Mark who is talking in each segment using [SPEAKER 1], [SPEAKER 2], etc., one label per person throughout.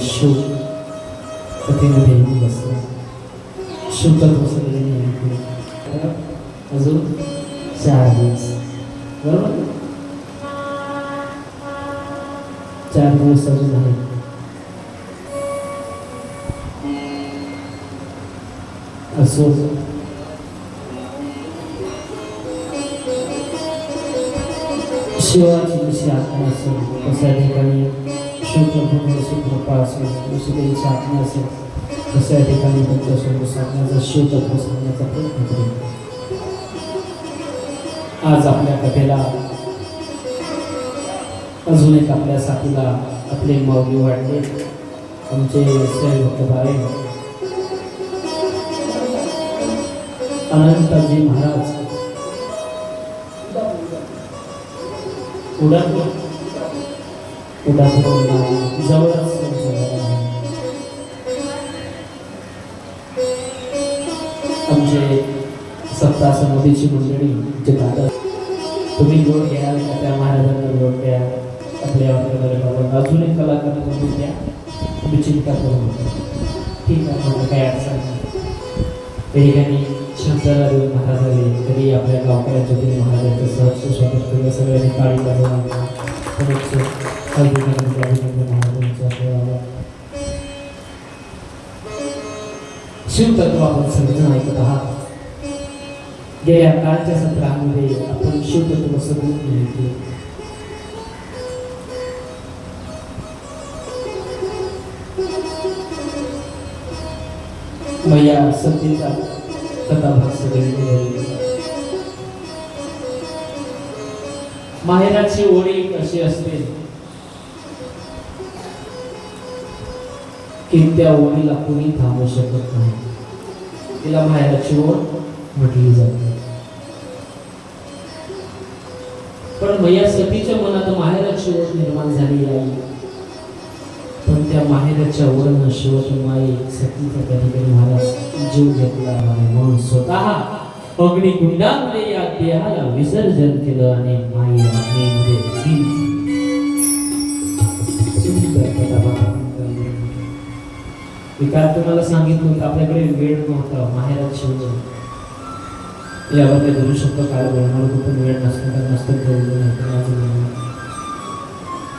[SPEAKER 1] शिव कथेमध्ये येऊन बसला शिवतत्व सगळे अजून चार दिवस बरोबर चार दिवस अजून आहेत असो शिवाची जशी आत्मा असेल तशा ठिकाणी शिवप्रभूंची कृपा असेल जशी त्यांची आत्मा असेल तशा ठिकाणी त्यांच्यासोबत सांगण्याचा शिवतत्व सांगण्याचा प्रयत्न करेल आज आपल्या कथेला अजून एक आपल्या साथीला आपले माऊली वाढले आमचे भक्त बाळे अनंतजी महाराज. उडान उदाहरण जवळच आमचे सत्ता समितीची मंडळी जे दादा तुम्ही गोड घ्या त्या महाराजांना गोड घ्या आपल्या बाबा अजून एक कलाकार म्हणून द्या तुम्ही चिंता करू ठीक आहे मला काही अडचण नाही ठिकाणी शंकरादेव महाराज आले तरी आपल्या गावकऱ्यांच्या तुम्ही महाराजांचं सहर्ष स्वागत केलं सगळ्यांनी काळी बाजूला आपण सगळेजण ऐकत आहात गेल्या कालच्या सत्रामध्ये आपण शिवतत्व समजून लिहिले मग या सत्तेचा कथाभाग सगळे माहेराची ओळी कशी असते? की त्या ओळीला कोणी थांबू शकत नाही? तिला माहेराची ओढ म्हटली जाते. पण मैया सतीच्या मनात माहेराची ओढ निर्माण झाली आहे. पण त्या माहेराच्या ओढनं माई सतीचा कधीतरी महाराज जीव घेतला म्हणून स्वतः अग्निकुंडामध्ये या देहाला विसर्जन केलं आणि माई अग्नीमध्ये मी काल तुम्हाला सांगितलं की आपल्याकडे वेळ नव्हता माहेरात शिवचं यावर ते धरू शकतो काल बोलणार होतो पण वेळ नसतो तर नसतं ठेवलं नाही माझं बोलणं.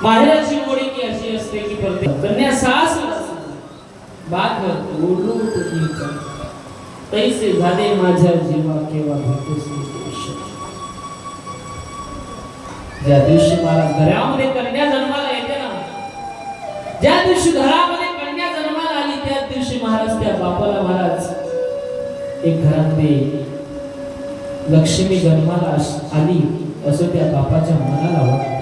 [SPEAKER 1] माहेराची ओळी की अशी असते की प्रत्येक कन्या सास बात ओढून तैसे झाले माझ्या जीवा केव्हा भेटूस ज्या दिवशी मला घरामध्ये कन्या जन्माला येते ना ज्या दिवशी घरामध्ये त्या बापाला महाराज एक घरामध्ये लक्ष्मी जन्माला आली असं त्या बापाच्या मनाला वाटतं.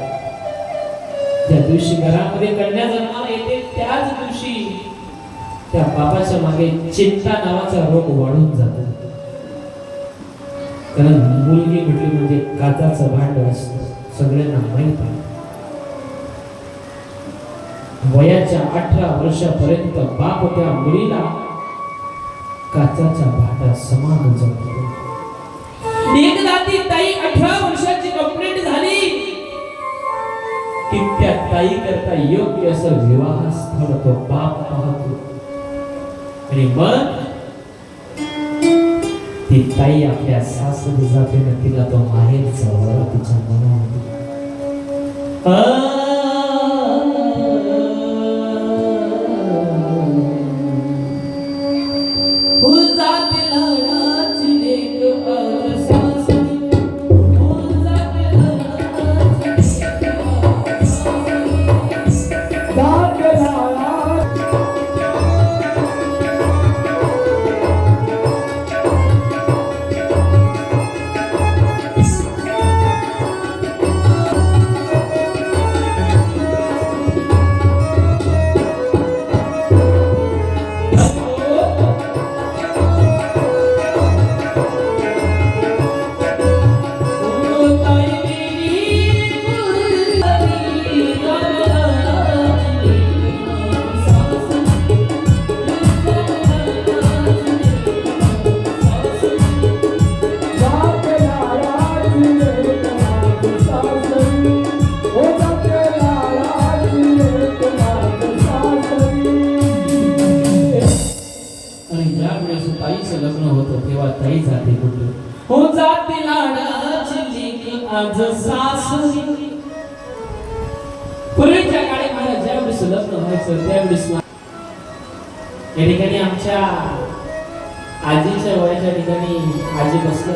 [SPEAKER 1] त्या दिवशी घरामध्ये कन्या जन्माला येते त्याच दिवशी त्या बापाच्या मागे चिंता नावाचा रोग वाढून जातो. कारण मुलगी म्हटली म्हणजे काचाचं भांड असत सगळ्यांना माहीत आहे. वयाच्या अठरा वर्षापर्यंत बाप त्या मुलीला काचाच्या भांडा समान जमतो एकदा ती ताई अठरा वर्षाची कंप्लीट झाली. की त्या ताई करता योग्य असं विवाह स्थळ तो बाप पाहतो. आणि मग? ती ताई आपल्या सासरी जाते ना तिला तो माहेरचा वर तिच्या मनामध्ये सासरी पूर्वीच्या काळी मला ज्यावेळेस लग्न व्हायचं त्यावेळेस या ठिकाणी आमच्या आजीच्या वयाच्या ठिकाणी आजी बसल्या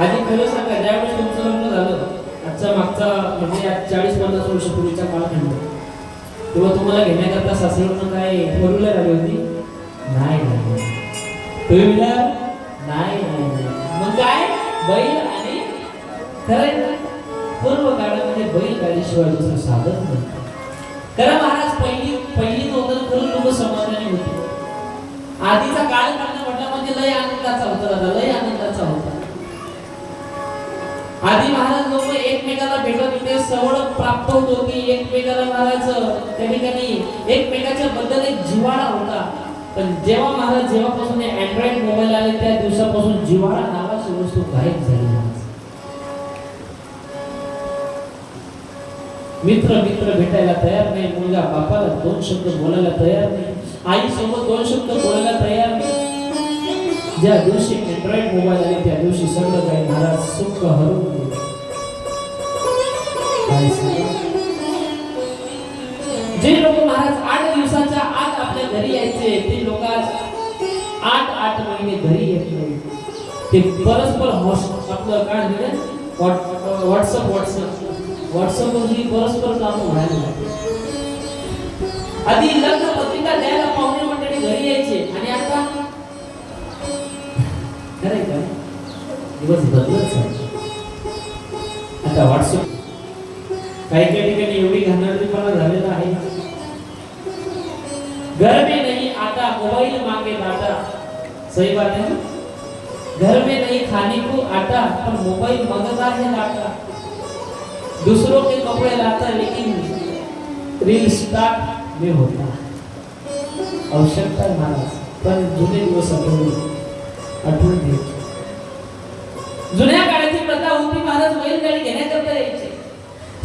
[SPEAKER 1] आजी खरं सांगा ज्यावेळेस तुमचं लग्न झालं आजचा मागचा म्हणजे चाळीस पन्नास वर्ष पूर्वीचा कालखंड तेव्हा तुम्हाला घेण्याकरता सासरवरून काय फोर व्हीलर आली होती नाही नाही टू व्हीलर नाही मग काय? बैल आणि खरं पूर्व काळामध्ये बैल गाडीशिवाय दुसरं साधन नव्हतं खरं महाराज पहिली पहिली नोंदणी करून लोक समाधानी होते. आधीचा काळ काढणं म्हटलं म्हणजे लय आनंदाचा होता दादा लय आनंदाचा होता. आधी महाराज लोक एकमेकाला भेटत होते सवड प्राप्त होत होती. एकमेकाला महाराज त्या ठिकाणी एकमेकाच्या बद्दल एक जिवाळा होता. पण जेव्हा महाराज जेव्हापासून अँड्रॉइड मोबाईल आले त्या दिवसापासून जिवाळा नावाची वस्तू गायब झाली. महाराज मित्र मित्र भेटायला तयार नाही. मुलगा बापाला दोन शब्द बोलायला तयार नाही. आई सोबत दोन शब्द बोलायला तयार नाही. ज्या दिवशी अँड्रॉइड मोबाईल आले त्या दिवशी सगळं काही महाराज सुख हरून जे लोक महाराज आठ दिवसाच्या आत आपल्या घरी यायचे ते लोक आठ आठ महिने घरी येत नाही ते परस्पर हॉस- आपलं काय म्हणजे व्हॉट्सअप व्हॉट्सअप व्हॉट्सअपवरही परस्पर काम व्हायला लागले. आधी लग्न पत्रिका द्यायला पाहुणे मंडळी घरी यायचे. आणि आता खरंय का? दिवस बदलत आता व्हॉट्सअप काही काही ठिकाणी एवढी घाणेरडीपणा झालेला आहे. घर में नहीं आता मोबाइल मांगे दादा सही बात है घर में नहीं खाने को आटा पर मोबाइल मांगता है लाटा दूसरों के कपड़े लाता है लेकिन रील स्टार्ट में होता। आवश्यकता महाराज पण जुने दिवस आठवले आठवून घे जुन्या काळाची प्रथा होती महाराज बैलगाडी घेण्याकरता यायचे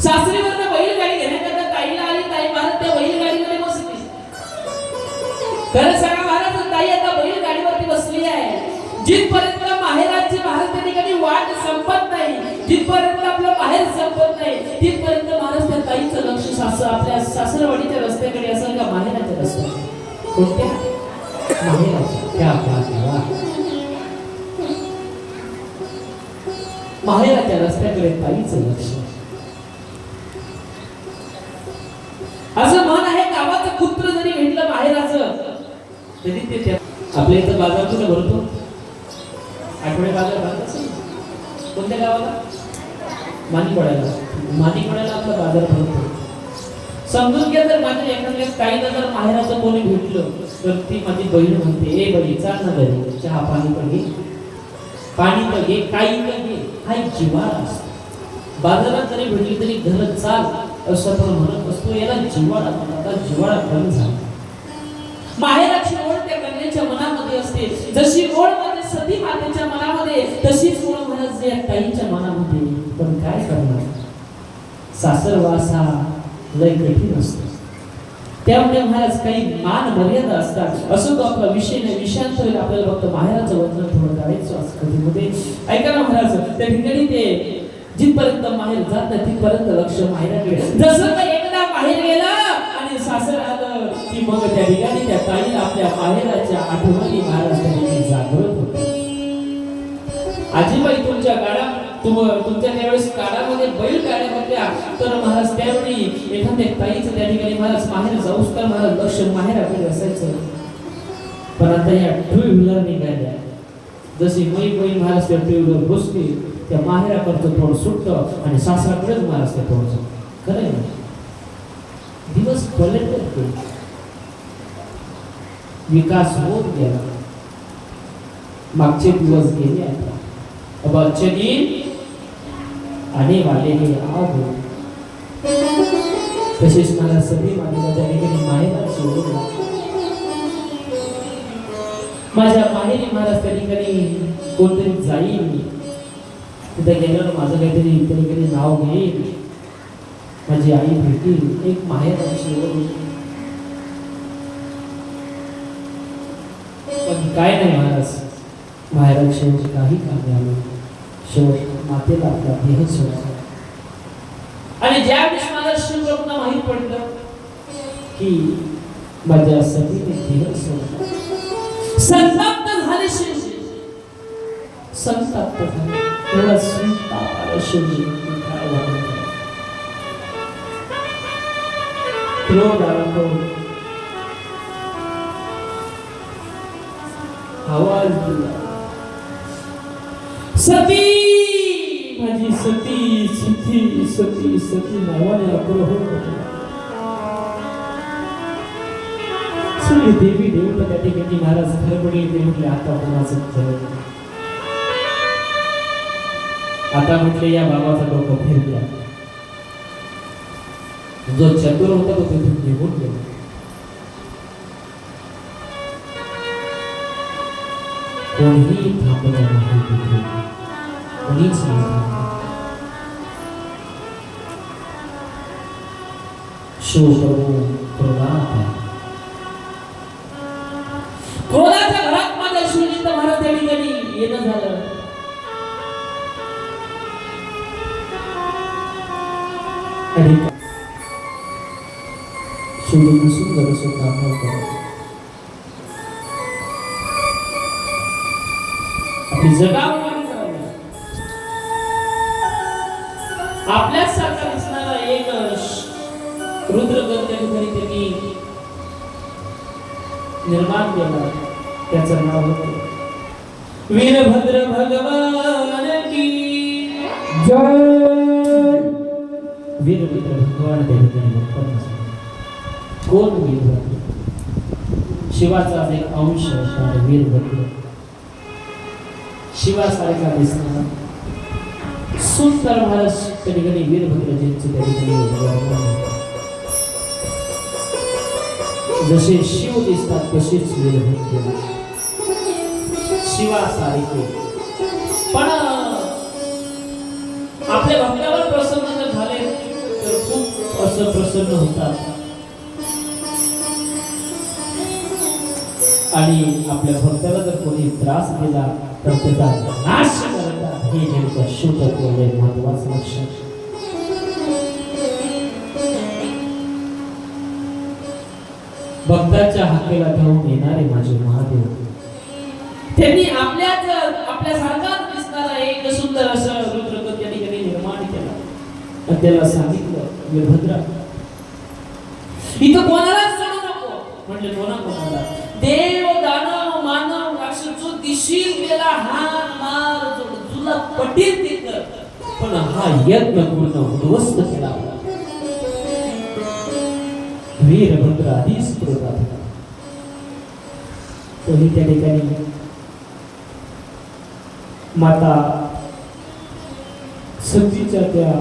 [SPEAKER 1] सासरीवरनं बैलगाडी घेण्याकरता ताईला आली ताई महाराज त्या बैलगाडीमध्ये बसली खरं सांगा महाराज ताई आता बैलगाडीवरती बसली आहे जिथपर्यंत माहेराची महाराज त्या ठिकाणी वाट संपत नाही जिथपर्यंत असं आपल्या सासरवाडीच्या रस्त्याकडे असेल का माहेराच्या रस्त्या कोणत्या? माहेराच्या. त्या आपल्या माहेराच्या रस्त्याकडे ताईचं लक्ष. असं म्हण आहे गावाचं कुत्र जरी भेटलं माहेराचं तरी ते त्या आपल्या इथं बाजार कुठे भरतो आठवडे बाजार भरत असेल कोणत्या गावाला? मानी पडायला आपला बाजार भरतो समजून घ्या जर माझ्या एखाद्या ताईला जर माहेराचं कोणी भेटलं तर ती माझी बहीण म्हणते ए बही चाल ना घरी चहा पाणी पण घे. पाणी पण घे काही पण घे. हा एक जिव्हाळा असतो. बाजारात जरी भेटली तरी घर चाल असं पण म्हणत असतो याला जिवाळा आता जिवाळा कमी झाला. माहेराची ओढ त्या कन्याच्या मनामध्ये असते. जशी ओढ म्हणजे सती मातेच्या मनामध्ये तशीच ओढ म्हणत जे ताईच्या मनामध्ये. पण काय करणार? सासरवास हा लय कठीण असतो. त्यामुळे महाराज काही मान मर्यादा असतात. असो तो आपला विषय नाही विषयांतर आपल्याला फक्त माहेराचं वचन थोडं करायचं असं कधीमध्ये ऐका ना महाराज त्या ठिकाणी ते जिथपर्यंत माहेर जात नाही तिथपर्यंत लक्ष माहेराकडे जसं का एकदा माहेर गेला आणि सासर आलं की मग त्या ठिकाणी त्या ताईला आपल्या माहेराच्या आठवणी महाराज त्या ठिकाणी जागृत होते आजीबाई तुमच्या गाडा तुमच्या त्यावेळेस काळामध्ये बैल गाड्या होत्या. तर महाराज त्यावेळी एखाद्या ताईचं त्या ठिकाणी महाराज माहेर जाऊस तर महाराज लक्ष माहेर आपल्याला असायचं. पण आता या टू व्हीलर निघाल्या. जशी मै बहीण महाराज त्या टू व्हीलर घुसते त्या माहेराकडचं थोडं सुटतं आणि सासराकडेच महाराज त्या थोडं खरं आहे दिवस पलटत गेले. विकास होत गेला. मागचे दिवस गेले आता. अब अच्छे दिन आने वाले हैं आओ तसेच मला सगळी माझ्या त्या ठिकाणी माहेरात सोडून माझ्या माहेरी महाराज त्या ठिकाणी कोणतरी जाईल मी तिथे गेल्यावर माझं काहीतरी त्या ठिकाणी नाव घेईल माझी आई भेटील एक माहेर ओढ पण काय नाही महाराज. महाराष्ट्राची काही कामे आली शेवट मातेला आपला देह सोडला आणि ज्या वेळेस मला शिवप्रभूंना माहीत पडलं की माझ्या सतीने देह सोडला संताप्त झाले शिवजी. संताप्त झाले. एवढा संताप आला शिवजी. की आवाज दिला. सती माझी सती सती सती सती नावाने आग्रह होता सगळी देवी देवता त्या ठिकाणी महाराज घर पडले ते म्हटले आता कोणाचं घर. आता म्हटले या बाबाचा डोकं फिरला. जो चतुर होता तो तिथून निघून गेला. कोणीही थांबलं नाही तिथे. कोणीच नाही थांबलं. शिवप्रभू क्रोधात आहे. क्रोधाच्या घरात माझ्या शिवजित महाराज त्या ठिकाणी येणं झालं शिवलिंग सुंदर असं काम आपली जगावणी निर्माण केला त्याचं नाव होत. वीरभद्र भगवान की
[SPEAKER 2] जय.
[SPEAKER 1] वीरभद्र भगवान त्या उत्पन्न कोण वीरभद्र? शिवाचा एक अंश असणारा वीरभद्र. शिवासारखा दिसणार सुंदर महाराज कधी कधी वीरभद्रजींचे कधी कधी जसे शिव दिसतात तसेच वीरभद्र शिवासारखे पण आपल्या भक्तावर प्रसन्न जर झाले तर खूप असं प्रसन्न होतात. आणि आपल्या भक्ताला जर कोणी त्रास दिला तर त्याचा नाश करतात. हे नेमकं शुभ महत्वाचं लक्षात भक्ताच्या हाकेला धावून येणारे माझे महादेव. त्यांनी आपल्याच आपल्यासारखाच दिसणारा एक सुंदर असं रुद्रगत या ठिकाणी निर्माण केला. त्याला सांगितलं वीरभद्रा इथं कोणालाच सोडू नको. म्हणजे कोणा कोणाला? देव दानव मानव राक्षस जो दिशील गेला हा मार जो तुला पटील तिथं. पण हा यत्न पूर्ण उद्ध्वस्त केला. होता वीरभद्र आधीच क्रोधात होता तोही त्या ठिकाणी माता सतीच्या त्या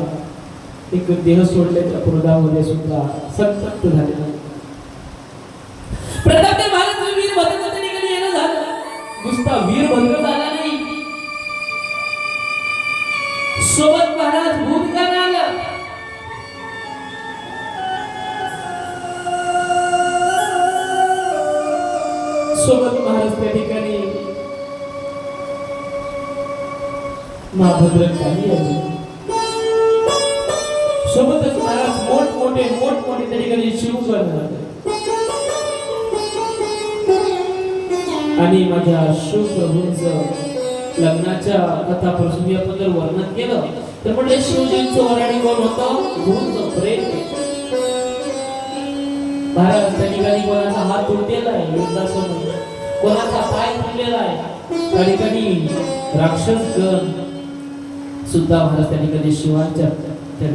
[SPEAKER 1] एक देह सोडल्याच्या क्रोधामध्ये सुद्धा संतप्त झाले प्रताप महाराज वीरभद्र त्या ठिकाणी येणं झालं? नुसता वीरभद्र झाला नाही. सोबत महाराज भूमिका आलं सोबत महाराज त्या ठिकाणी महाभद्र काही अजून सोबतच महाराज मोठमोठे मोठमोठे त्या ठिकाणी शिवकर झाले. आणि माझ्या शिवप्रभूंच लग्नाच्या कथा प्रसंगी आपण जर वर्णन केलं. तर म्हणजे शिवजींचं वराडी कोण होतं? गुरुचं प्रेम त्या ठिकाणी कोणाचा हात तुटलेला आहे युद्धासमोर कोणाचा पाय तुटलेला आहे त्या ठिकाणी राक्षस गण सुद्धा महाराज त्या ठिकाणी शिवांच्या त्या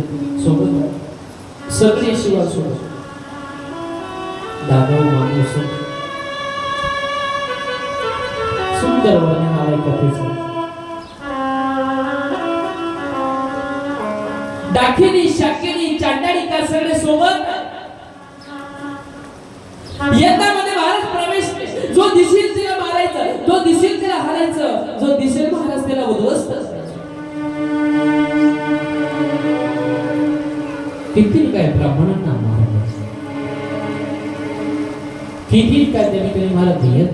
[SPEAKER 1] सोबत सगळे शिवा शिवासोबत दादव माणूस. सुंदर वर्णन आहे कथेचं. डाकिनी शाकिनी चांडाळी सगळे सोबत यंदामध्ये महाराज प्रवेश जो दिसेल तिला मारायचं जो दिसेल तिला हारायचं जो दिसेल महाराज त्याला उद्ध्वस्त. किती काय ब्राह्मणांना मारायचं किती काय त्या ठिकाणी महाराज ध्येय